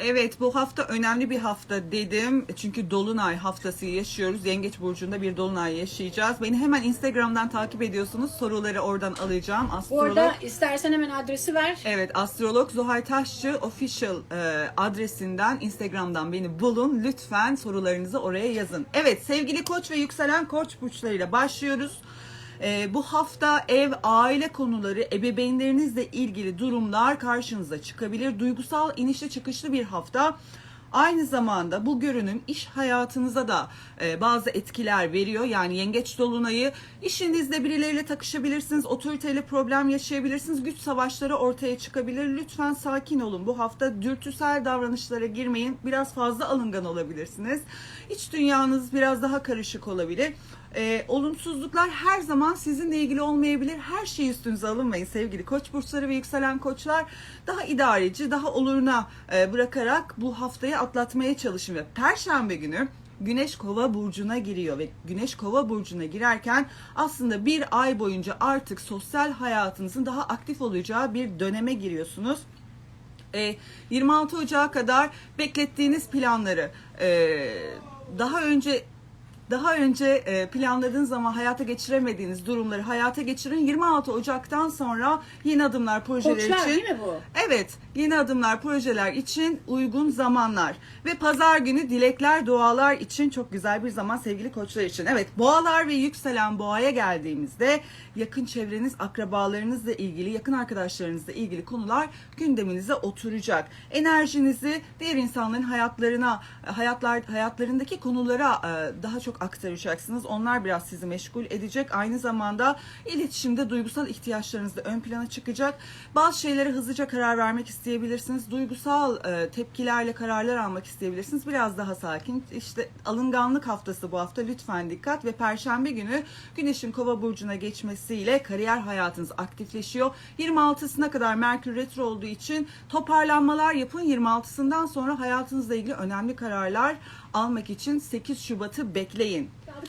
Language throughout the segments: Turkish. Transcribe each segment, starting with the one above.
Evet bu hafta önemli bir hafta dedim. Çünkü Dolunay haftası yaşıyoruz. Yengeç Burcu'nda bir Dolunay yaşayacağız. Beni hemen Instagram'dan takip ediyorsunuz. Soruları oradan alacağım. Bu Astrolog. arada istersen hemen adresi ver. Evet astrolog Zuhal Taşçı official e, adresinden Instagram'dan beni bulun. Lütfen sorularınızı oraya yazın. Evet sevgili koç ve yükselen koç burçlarıyla başlıyoruz. E, bu hafta ev, aile konuları, ebeveynlerinizle ilgili durumlar karşınıza çıkabilir. Duygusal inişli çıkışlı bir hafta. Aynı zamanda bu görünüm iş hayatınıza da e, bazı etkiler veriyor. Yani yengeç dolunayı işinizde birileriyle takışabilirsiniz, otoriteyle problem yaşayabilirsiniz, güç savaşları ortaya çıkabilir. Lütfen sakin olun. Bu hafta dürtüsel davranışlara girmeyin. Biraz fazla alıngan olabilirsiniz. İç dünyanız biraz daha karışık olabilir. E, olumsuzluklar her zaman sizinle ilgili olmayabilir. Her şeyi üstünüze alınmayın sevgili koç burçları ve yükselen koçlar. Daha idareci, daha oluruna e, bırakarak bu haftayı atlatmaya çalışın. Ve Perşembe günü Güneş Kova burcuna giriyor ve Güneş Kova burcuna girerken aslında bir ay boyunca artık sosyal hayatınızın daha aktif olacağı bir döneme giriyorsunuz. E, 26 Ocağı kadar beklettiğiniz planları e, daha önce daha önce e, planladığınız ama hayata geçiremediğiniz durumları hayata geçirin. 26 Ocak'tan sonra yeni adımlar projeler Koçlar için değil mi bu? Evet, yeni adımlar projeler için uygun zamanlar ve pazar günü dilekler, dualar için çok güzel bir zaman sevgili koçlar için. Evet, boğalar ve yükselen boğaya geldiğimizde yakın çevreniz, akrabalarınızla ilgili, yakın arkadaşlarınızla ilgili konular gündeminize oturacak. Enerjinizi diğer insanların hayatlarına, hayatlar hayatlarındaki konulara e, daha çok aktaracaksınız. Onlar biraz sizi meşgul edecek. Aynı zamanda iletişimde duygusal ihtiyaçlarınız da ön plana çıkacak. Bazı şeylere hızlıca karar vermek isteyebilirsiniz. Duygusal e, tepkilerle kararlar almak isteyebilirsiniz. Biraz daha sakin. İşte alınganlık haftası bu hafta. Lütfen dikkat ve perşembe günü Güneş'in Kova burcuna geçmesiyle kariyer hayatınız aktifleşiyor. 26'sına kadar Merkür retro olduğu için toparlanmalar yapın. 26'sından sonra hayatınızla ilgili önemli kararlar almak için 8 Şubat'ı bekleyin.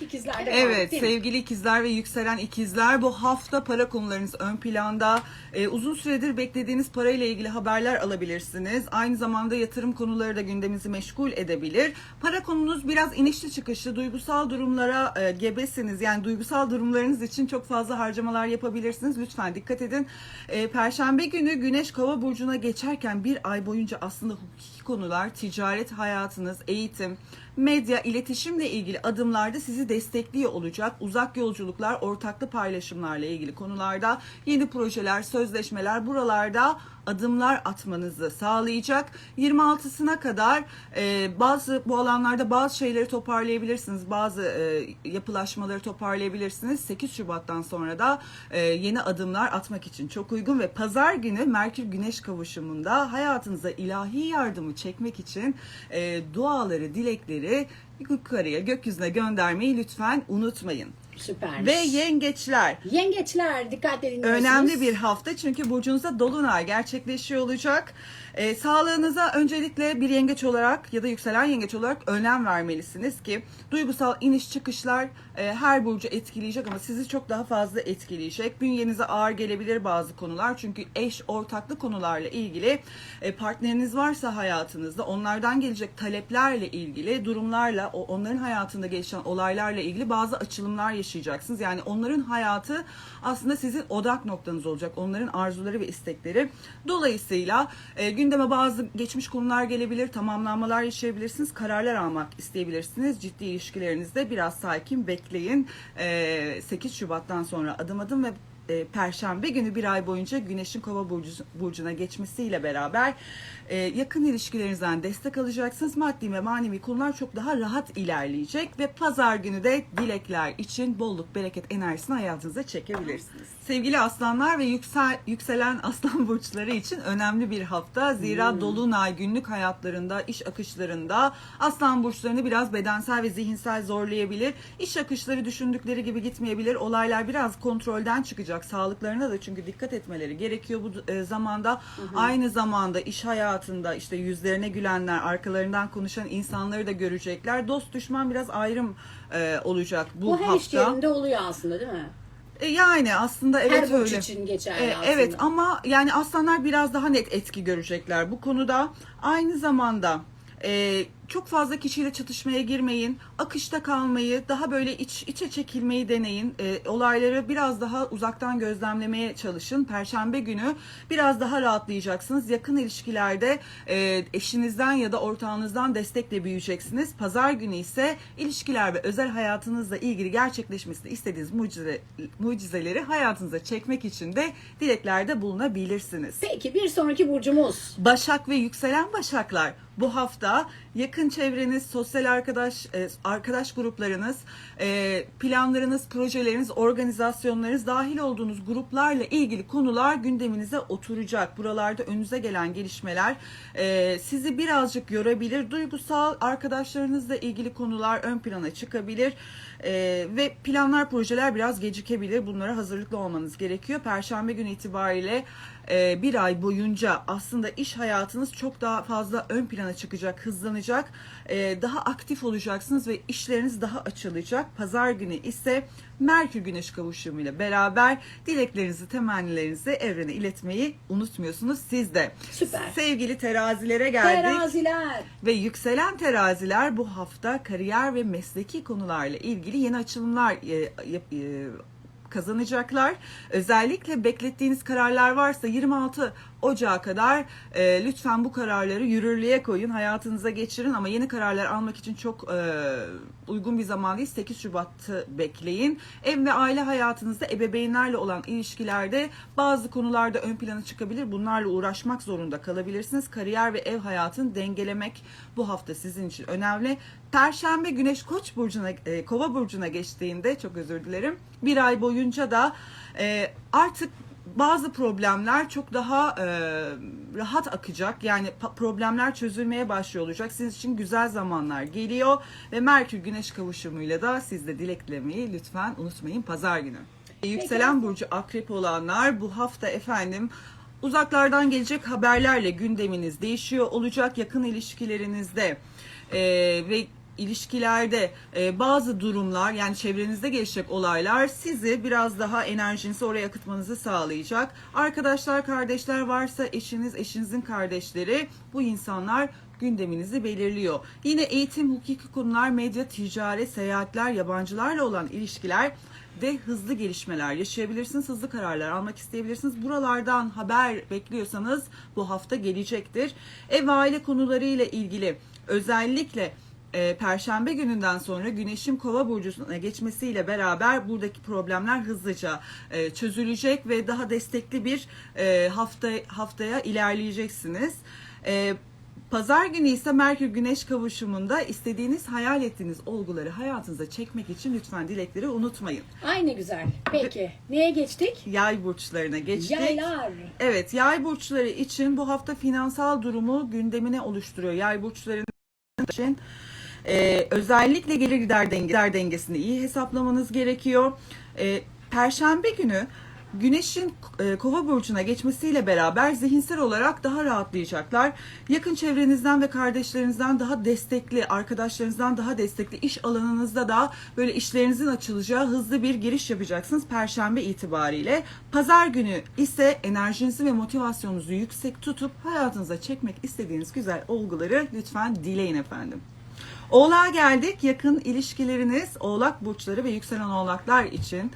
İkizlerde Evet mi? sevgili ikizler ve yükselen ikizler bu hafta para konularınız ön planda. Ee, uzun süredir beklediğiniz parayla ilgili haberler alabilirsiniz. Aynı zamanda yatırım konuları da gündeminizi meşgul edebilir. Para konunuz biraz inişli çıkışlı duygusal durumlara e, gebesiniz. Yani duygusal durumlarınız için çok fazla harcamalar yapabilirsiniz. Lütfen dikkat edin. Ee, Perşembe günü Güneş Kova burcuna geçerken bir ay boyunca aslında hukuki konular, ticaret hayatınız, eğitim, medya, iletişimle ilgili adımlarda sizi destekliyor olacak. Uzak yolculuklar, ortaklı paylaşımlarla ilgili konularda yeni projeler, sözleşmeler buralarda adımlar atmanızı sağlayacak. 26'sına kadar e, bazı bu alanlarda bazı şeyleri toparlayabilirsiniz. Bazı e, yapılaşmaları toparlayabilirsiniz. 8 Şubat'tan sonra da e, yeni adımlar atmak için çok uygun ve pazar günü Merkür Güneş kavuşumunda hayatınıza ilahi yardımı çekmek için e, duaları, dilekleri yukarıya gökyüzüne göndermeyi lütfen unutmayın. Süper. Ve yengeçler Yengeçler dikkatle dinliyorsunuz. Önemli bir hafta çünkü burcunuzda dolunay gerçekleşiyor olacak. Ee, sağlığınıza öncelikle bir yengeç olarak ya da yükselen yengeç olarak önem vermelisiniz ki duygusal iniş çıkışlar e, her burcu etkileyecek ama sizi çok daha fazla etkileyecek. Bünyenize ağır gelebilir bazı konular çünkü eş ortaklı konularla ilgili e, partneriniz varsa hayatınızda onlardan gelecek taleplerle ilgili durumlarla onların hayatında gelişen olaylarla ilgili bazı açılımlar yaşayacaksınız. Yani onların hayatı aslında sizin odak noktanız olacak. Onların arzuları ve istekleri. Dolayısıyla e, gündeme bazı geçmiş konular gelebilir, tamamlanmalar yaşayabilirsiniz, kararlar almak isteyebilirsiniz. Ciddi ilişkilerinizde biraz sakin bekleyin. E, 8 Şubat'tan sonra adım adım ve e, Perşembe günü bir ay boyunca Güneş'in Kova burcu, burcuna geçmesiyle beraber e, yakın ilişkilerinizden destek alacaksınız. Maddi ve manevi konular çok daha rahat ilerleyecek ve Pazar günü de dilekler için bolluk bereket enerjisini hayatınıza çekebilirsiniz. Sevgili aslanlar ve yüksel, yükselen aslan burçları için önemli bir hafta. Zira dolunay günlük hayatlarında, iş akışlarında aslan burçlarını biraz bedensel ve zihinsel zorlayabilir. İş akışları düşündükleri gibi gitmeyebilir. Olaylar biraz kontrolden çıkacak. Sağlıklarına da çünkü dikkat etmeleri gerekiyor bu e, zamanda. Aynı zamanda iş hayatında işte yüzlerine gülenler, arkalarından konuşan insanları da görecekler. Dost düşman biraz ayrım e, olacak bu, Bu her hafta. iş yerinde oluyor aslında değil mi? E, yani aslında evet Her öyle. için geçerli E, aslında. evet ama yani aslanlar biraz daha net etki görecekler bu konuda. Aynı zamanda e, çok fazla kişiyle çatışmaya girmeyin. Akışta kalmayı, daha böyle iç içe çekilmeyi deneyin. E, olayları biraz daha uzaktan gözlemlemeye çalışın. Perşembe günü biraz daha rahatlayacaksınız. Yakın ilişkilerde e, eşinizden ya da ortağınızdan destekle büyüyeceksiniz. Pazar günü ise ilişkiler ve özel hayatınızla ilgili gerçekleşmesini istediğiniz mucize, mucizeleri hayatınıza çekmek için de dileklerde bulunabilirsiniz. Peki bir sonraki burcumuz. Başak ve yükselen Başaklar bu hafta yakın çevreniz, sosyal arkadaş e, arkadaş gruplarınız, e, planlarınız, projeleriniz, organizasyonlarınız dahil olduğunuz gruplarla ilgili konular gündeminize oturacak. Buralarda önünüze gelen gelişmeler e, sizi birazcık yorabilir. Duygusal arkadaşlarınızla ilgili konular ön plana çıkabilir. E, ve planlar, projeler biraz gecikebilir. Bunlara hazırlıklı olmanız gerekiyor. Perşembe günü itibariyle e, bir ay boyunca aslında iş hayatınız çok daha fazla ön plana çıkacak, hızlanacak. E, daha aktif olacaksınız ve işleriniz daha açılacak. Pazar günü ise Merkür Güneş kavuşumuyla beraber dileklerinizi, temennilerinizi evrene iletmeyi unutmuyorsunuz siz de. Süper. Sevgili terazilere geldik. Teraziler. Ve yükselen teraziler bu hafta kariyer ve mesleki konularla ilgili yeni açılımlar e, e, kazanacaklar. Özellikle beklettiğiniz kararlar varsa 26 Ocağı kadar e, lütfen bu kararları yürürlüğe koyun, hayatınıza geçirin ama yeni kararlar almak için çok e, uygun bir zaman değil. 8 Şubat'ı bekleyin. Ev ve aile hayatınızda ebeveynlerle olan ilişkilerde bazı konularda ön plana çıkabilir. Bunlarla uğraşmak zorunda kalabilirsiniz. Kariyer ve ev hayatını dengelemek bu hafta sizin için önemli. Perşembe Güneş Koç burcuna, e, Kova burcuna geçtiğinde çok özür dilerim. Bir ay boyunca da e, artık bazı problemler çok daha e, rahat akacak. Yani problemler çözülmeye başlıyor olacak. Sizin için güzel zamanlar geliyor ve Merkür Güneş kavuşumuyla da siz de dileklemeyi lütfen unutmayın pazar günü. Yükselen burcu akrep olanlar bu hafta efendim uzaklardan gelecek haberlerle gündeminiz değişiyor olacak yakın ilişkilerinizde e, ve ilişkilerde e, bazı durumlar yani çevrenizde gelişecek olaylar sizi biraz daha enerjinizi oraya akıtmanızı sağlayacak. Arkadaşlar, kardeşler varsa eşiniz, eşinizin kardeşleri bu insanlar gündeminizi belirliyor. Yine eğitim, hukuki konular, medya, ticaret, seyahatler, yabancılarla olan ilişkiler de hızlı gelişmeler yaşayabilirsiniz. Hızlı kararlar almak isteyebilirsiniz. Buralardan haber bekliyorsanız bu hafta gelecektir. Ev aile konularıyla ilgili özellikle e, Perşembe gününden sonra Güneş'in Kova burcuna geçmesiyle beraber buradaki problemler hızlıca e, çözülecek ve daha destekli bir e, hafta haftaya ilerleyeceksiniz. E, Pazar günü ise Merkür Güneş kavuşumunda istediğiniz, hayal ettiğiniz olguları hayatınıza çekmek için lütfen dilekleri unutmayın. Ay ne güzel. Peki neye geçtik? Yay burçlarına geçtik. Yaylar. Evet, yay burçları için bu hafta finansal durumu gündemine oluşturuyor. Yay burçlarının için e, özellikle gelir gider denge- gider dengesini iyi hesaplamanız gerekiyor. E, Perşembe günü Güneşin e, Kova burcuna geçmesiyle beraber zihinsel olarak daha rahatlayacaklar. Yakın çevrenizden ve kardeşlerinizden daha destekli, arkadaşlarınızdan daha destekli iş alanınızda da böyle işlerinizin açılacağı hızlı bir giriş yapacaksınız Perşembe itibariyle. Pazar günü ise enerjinizi ve motivasyonunuzu yüksek tutup hayatınıza çekmek istediğiniz güzel olguları lütfen dileyin efendim. Oğlağa geldik. Yakın ilişkileriniz oğlak burçları ve yükselen oğlaklar için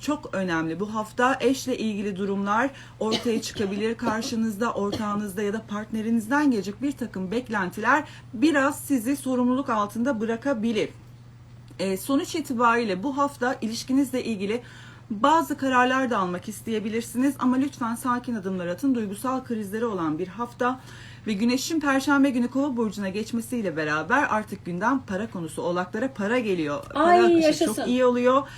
çok önemli. Bu hafta eşle ilgili durumlar ortaya çıkabilir. Karşınızda, ortağınızda ya da partnerinizden gelecek bir takım beklentiler biraz sizi sorumluluk altında bırakabilir. E, sonuç itibariyle bu hafta ilişkinizle ilgili bazı kararlar da almak isteyebilirsiniz ama lütfen sakin adımlar atın. Duygusal krizleri olan bir hafta ve Güneş'in Perşembe günü Kova burcuna geçmesiyle beraber artık gündem para konusu. Oğlaklara para geliyor. Para Ay, akışı yaşasın. çok iyi oluyor.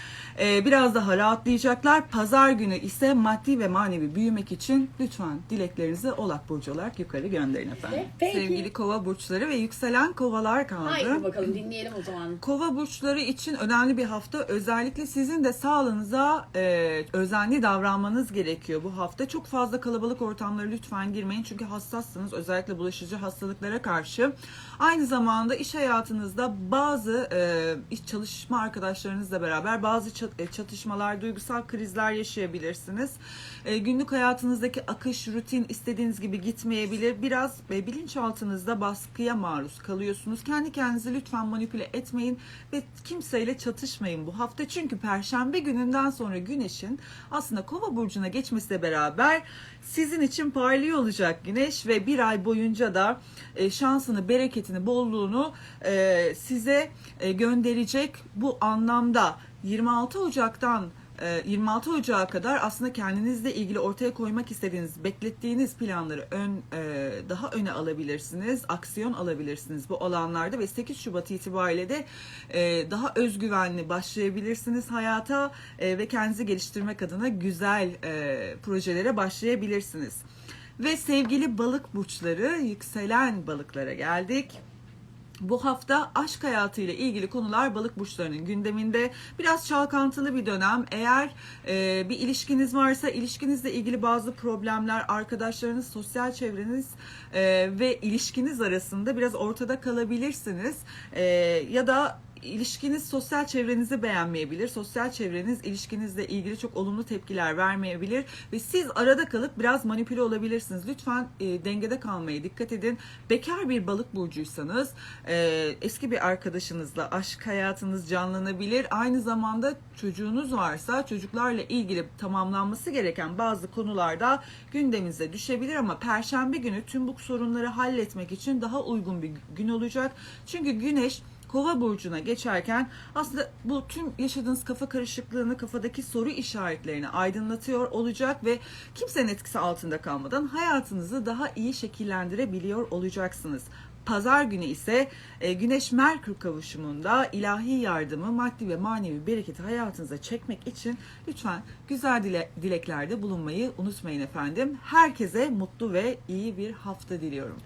Ee, biraz daha rahatlayacaklar. Pazar günü ise maddi ve manevi büyümek için lütfen dileklerinizi Oğlak burcu olarak yukarı gönderin efendim. Peki. Sevgili Kova burçları ve yükselen kovalar kaldı. Haydi bakalım dinleyelim o zaman. Kova burçları için önemli bir hafta. Özellikle sizin de sağlığınıza e, özenli davranmanız gerekiyor bu hafta. Çok fazla kalabalık ortamlara lütfen girmeyin çünkü hassassınız özellikle bulaşıcı hastalıklara karşı. Aynı zamanda iş hayatınızda bazı e, iş çalışma arkadaşlarınızla beraber bazı e, çatışmalar, duygusal krizler yaşayabilirsiniz. E, günlük hayatınızdaki akış, rutin istediğiniz gibi gitmeyebilir. Biraz e, bilinçaltınızda baskıya maruz kalıyorsunuz. Kendi kendinizi lütfen manipüle etmeyin ve kimseyle çatışmayın bu hafta. Çünkü perşembe gününden sonra güneşin aslında kova burcuna geçmesiyle beraber sizin için parlıyor olacak güneş ve bir ay boyunca da e, şansını, bereketini, bolluğunu e, size e, gönderecek bu anlamda 26 Ocak'tan e, 26 Ocağı kadar aslında kendinizle ilgili ortaya koymak istediğiniz, beklettiğiniz planları ön e, daha öne alabilirsiniz, aksiyon alabilirsiniz bu alanlarda ve 8 Şubat itibariyle de e, daha özgüvenli başlayabilirsiniz hayata e, ve kendinizi geliştirmek adına güzel e, projelere başlayabilirsiniz. Ve sevgili balık burçları, yükselen balıklara geldik. Bu hafta aşk hayatıyla ilgili konular balık burçlarının gündeminde. Biraz çalkantılı bir dönem. Eğer e, bir ilişkiniz varsa ilişkinizle ilgili bazı problemler, arkadaşlarınız, sosyal çevreniz e, ve ilişkiniz arasında biraz ortada kalabilirsiniz. E, ya da ilişkiniz sosyal çevrenizi beğenmeyebilir. Sosyal çevreniz ilişkinizle ilgili çok olumlu tepkiler vermeyebilir ve siz arada kalıp biraz manipüle olabilirsiniz. Lütfen e, dengede kalmaya dikkat edin. Bekar bir balık burcuysanız e, eski bir arkadaşınızla aşk hayatınız canlanabilir. Aynı zamanda çocuğunuz varsa çocuklarla ilgili tamamlanması gereken bazı konularda gündeminize düşebilir ama perşembe günü tüm bu sorunları halletmek için daha uygun bir gün olacak. Çünkü güneş Kova burcuna geçerken aslında bu tüm yaşadığınız kafa karışıklığını, kafadaki soru işaretlerini aydınlatıyor olacak ve kimsenin etkisi altında kalmadan hayatınızı daha iyi şekillendirebiliyor olacaksınız. Pazar günü ise e, Güneş Merkür kavuşumunda ilahi yardımı, maddi ve manevi bereketi hayatınıza çekmek için lütfen güzel dile, dileklerde bulunmayı unutmayın efendim. Herkese mutlu ve iyi bir hafta diliyorum.